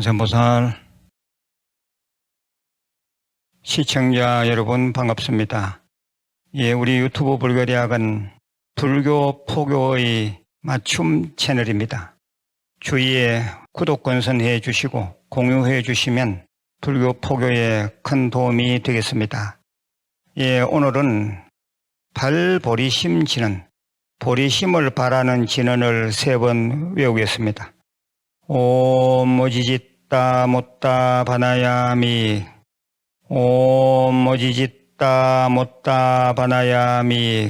관세음보살 시청자 여러분 반갑습니다. 예, 우리 유튜브 불교대학은 불교 포교의 맞춤 채널입니다. 주위에 구독 권선해 주시고 공유해 주시면 불교 포교에 큰 도움이 되겠습니다. 예, 오늘은 발보리심 진언, 보리심을 바라는 진언을 세 번 외우겠습니다. 옴 모지짓 다 못다 바나야미 옴 모지짓다 못다 바나야미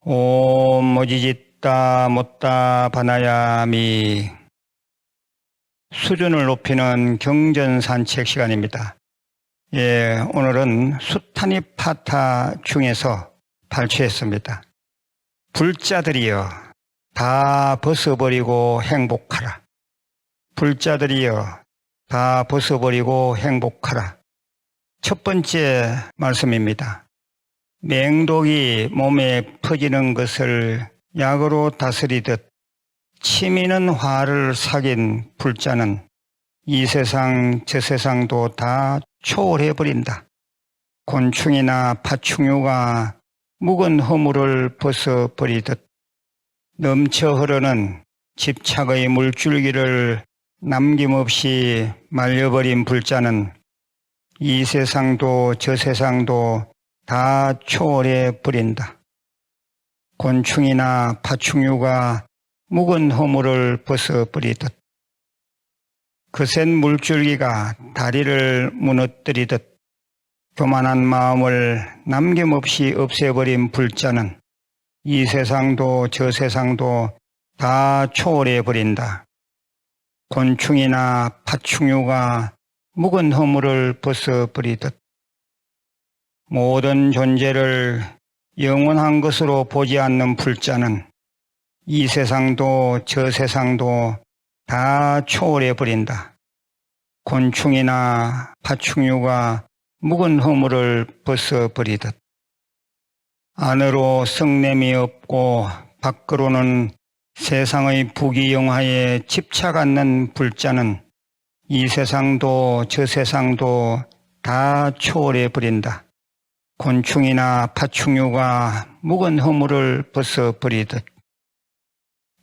옴 모지짓다 못다 바나야미 수준을 높이는 경전 산책 시간입니다. 예, 오늘은 수타니 파타 중에서 발췌했습니다. 불자들이여 다 벗어버리고 행복하라. 불자들이여 다 벗어버리고 행복하라. 첫 번째 말씀입니다. 맹독이 몸에 퍼지는 것을 약으로 다스리듯 치미는 화를 사귄 불자는 이 세상 저 세상도 다 초월해버린다. 곤충이나 파충류가 묵은 허물을 벗어버리듯 넘쳐 흐르는 집착의 물줄기를 남김없이 말려버린 불자는 이 세상도 저 세상도 다 초월해 버린다. 곤충이나 파충류가 묵은 허물을 벗어버리듯 거센 물줄기가 다리를 무너뜨리듯 교만한 마음을 남김없이 없애버린 불자는 이 세상도 저 세상도 다 초월해 버린다. 곤충이나 파충류가 묵은 허물을 벗어버리듯 모든 존재를 영원한 것으로 보지 않는 불자는 이 세상도 저 세상도 다 초월해 버린다. 곤충이나 파충류가 묵은 허물을 벗어버리듯 안으로 성냄이 없고 밖으로는 세상의 부귀영화에 집착 않는 불자는 이 세상도 저 세상도 다 초월해 버린다. 곤충이나 파충류가 묵은 허물을 벗어 버리듯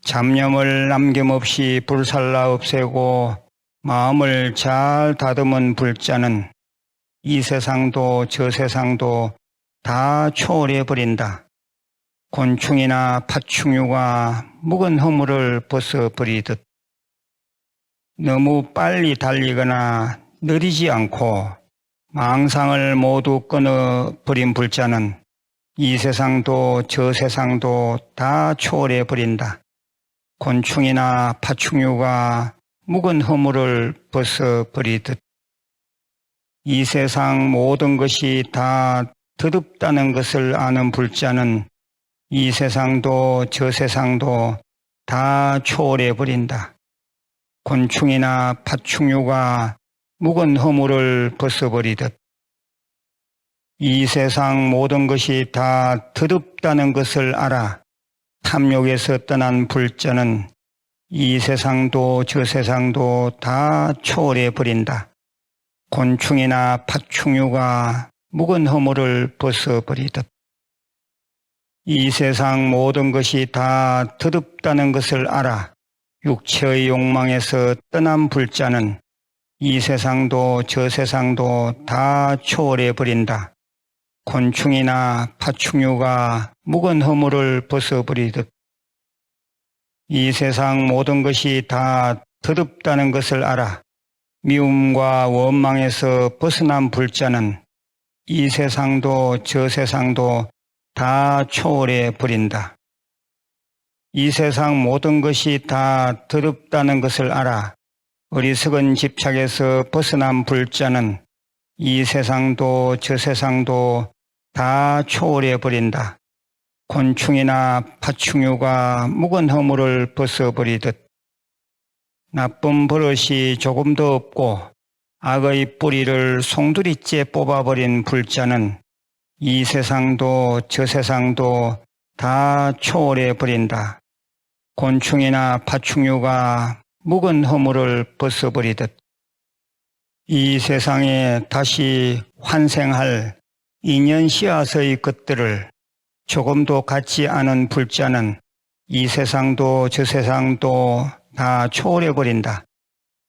잡념을 남김없이 불살라 없애고 마음을 잘 다듬은 불자는 이 세상도 저 세상도 다 초월해 버린다. 곤충이나 파충류가 묵은 허물을 벗어버리듯 너무 빨리 달리거나 느리지 않고 망상을 모두 끊어버린 불자는 이 세상도 저 세상도 다 초월해 버린다. 곤충이나 파충류가 묵은 허물을 벗어버리듯 이 세상 모든 것이 다 더럽다는 것을 아는 불자는 이 세상도 저 세상도 다 초월해 버린다. 곤충이나 파충류가 묵은 허물을 벗어버리듯 이 세상 모든 것이 다 더럽다는 것을 알아 탐욕에서 떠난 불자는 이 세상도 저 세상도 다 초월해 버린다. 곤충이나 파충류가 묵은 허물을 벗어버리듯 이 세상 모든 것이 다 더럽다는 것을 알아 육체의 욕망에서 떠난 불자는 이 세상도 저 세상도 다 초월해 버린다. 곤충이나 파충류가 묵은 허물을 벗어버리듯 이 세상 모든 것이 다 더럽다는 것을 알아 미움과 원망에서 벗어난 불자는 이 세상도 저 세상도 다 초월해 버린다. 이 세상 모든 것이 다 더럽다는 것을 알아 어리석은 집착에서 벗어난 불자는 이 세상도 저 세상도 다 초월해 버린다. 곤충이나 파충류가 묵은 허물을 벗어버리듯 나쁜 버릇이 조금도 없고 악의 뿌리를 송두리째 뽑아버린 불자는 이 세상도 저 세상도 다 초월해 버린다. 곤충이나 파충류가 묵은 허물을 벗어버리듯 이 세상에 다시 환생할 인연 씨앗의 것들을 조금도 같지 않은 불자는 이 세상도 저 세상도 다 초월해 버린다.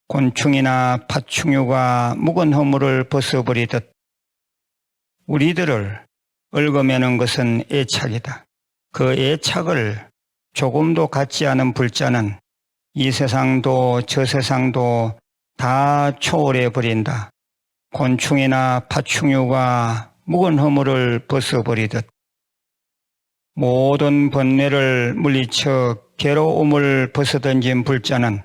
곤충이나 파충류가 묵은 허물을 벗어버리듯 우리들을 얽어매는 것은 애착이다. 그 애착을 조금도 같지 않은 불자는 이 세상도 저 세상도 다 초월해 버린다. 곤충이나 파충류가 묵은 허물을 벗어버리듯 모든 번뇌를 물리쳐 괴로움을 벗어던진 불자는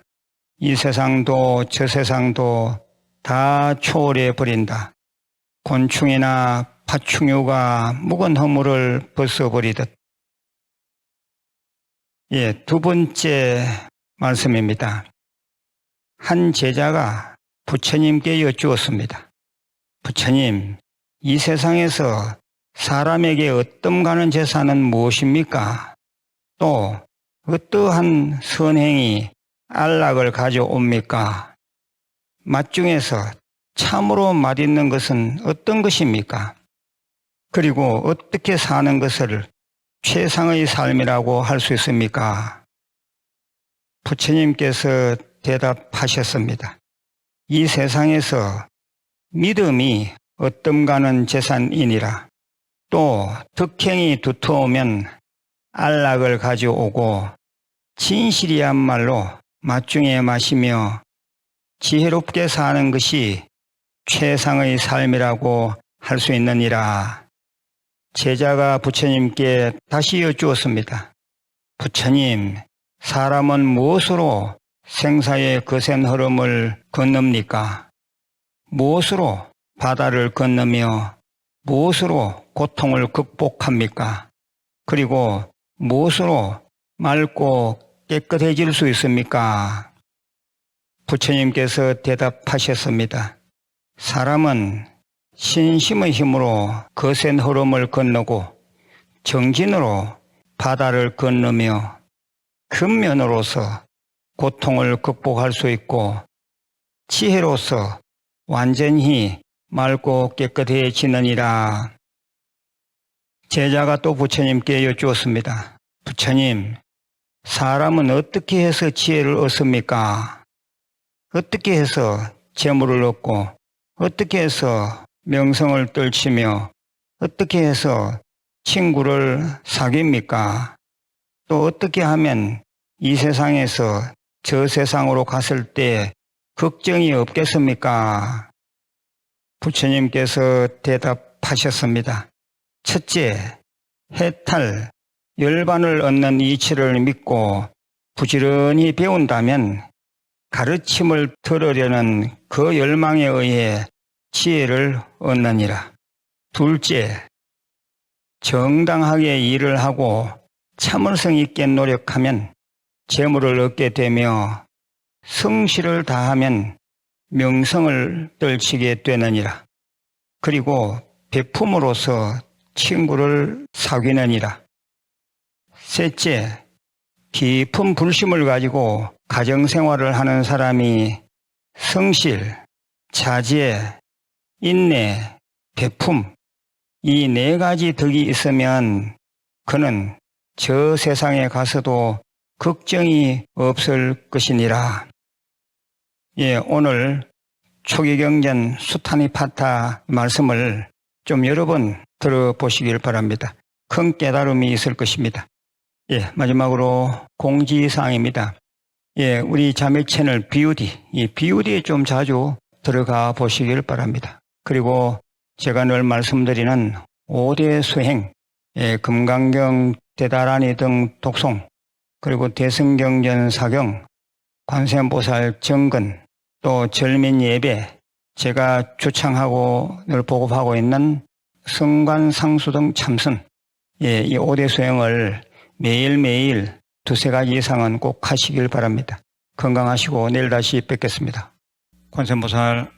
이 세상도 저 세상도 다 초월해 버린다. 곤충이나 파충류가 묵은 허물을 벗어버리듯. 예, 두 번째 말씀입니다. 한 제자가 부처님께 여쭈었습니다. 부처님, 이 세상에서 사람에게 어떤 가는 재산은 무엇입니까? 또 어떠한 선행이 안락을 가져옵니까? 맛 중에서 참으로 맛있는 것은 어떤 것입니까? 그리고 어떻게 사는 것을 최상의 삶이라고 할 수 있습니까? 부처님께서 대답하셨습니다. 이 세상에서 믿음이 어떤가는 재산이니라. 또 덕행이 두터우면 안락을 가져오고 진실이야말로 맛중에 마시며 지혜롭게 사는 것이 최상의 삶이라고 할 수 있느니라. 제자가 부처님께 다시 여쭈었습니다. 부처님, 사람은 무엇으로 생사의 거센 흐름을 건넙니까? 무엇으로 바다를 건너며 무엇으로 고통을 극복합니까? 그리고 무엇으로 맑고 깨끗해질 수 있습니까? 부처님께서 대답하셨습니다. 사람은 신심의 힘으로 거센 흐름을 건너고 정진으로 바다를 건너며 근면으로서 고통을 극복할 수 있고 지혜로서 완전히 맑고 깨끗해지느니라. 제자가 또 부처님께 여쭈었습니다. 부처님, 사람은 어떻게 해서 지혜를 얻습니까? 어떻게 해서 재물을 얻고, 어떻게 해서 명성을 떨치며, 어떻게 해서 친구를 사귀입니까? 또 어떻게 하면 이 세상에서 저 세상으로 갔을 때 걱정이 없겠습니까? 부처님께서 대답하셨습니다. 첫째, 해탈, 열반을 얻는 이치를 믿고 부지런히 배운다면 가르침을 들으려는 그 열망에 의해 지혜를 얻느니라. 둘째, 정당하게 일을 하고 참을성 있게 노력하면 재물을 얻게 되며 성실을 다하면 명성을 떨치게 되느니라. 그리고 베품으로서 친구를 사귀느니라. 셋째, 깊은 불심을 가지고 가정생활을 하는 사람이 성실, 자제, 인내, 베품, 이 네 가지 덕이 있으면 그는 저 세상에 가서도 걱정이 없을 것이니라. 예, 오늘 초기경전 수타니파타 말씀을 좀 여러 번 들어보시길 바랍니다. 큰 깨달음이 있을 것입니다. 예, 마지막으로 공지사항입니다. 예, 우리 자매 채널 BUD, 이 BUD에 좀 자주 들어가 보시길 바랍니다. 그리고 제가 늘 말씀드리는 5대 수행, 예, 금강경, 대다라니 등 독송, 그리고 대승경전 사경, 관세음보살 정근, 또 절민 예배, 제가 주창하고 늘 보급하고 있는 성관 상수 등 참선, 예, 이 5대 수행을 매일매일 두세 가지 이상은 꼭 하시길 바랍니다. 건강하시고 내일 다시 뵙겠습니다. 관세음보살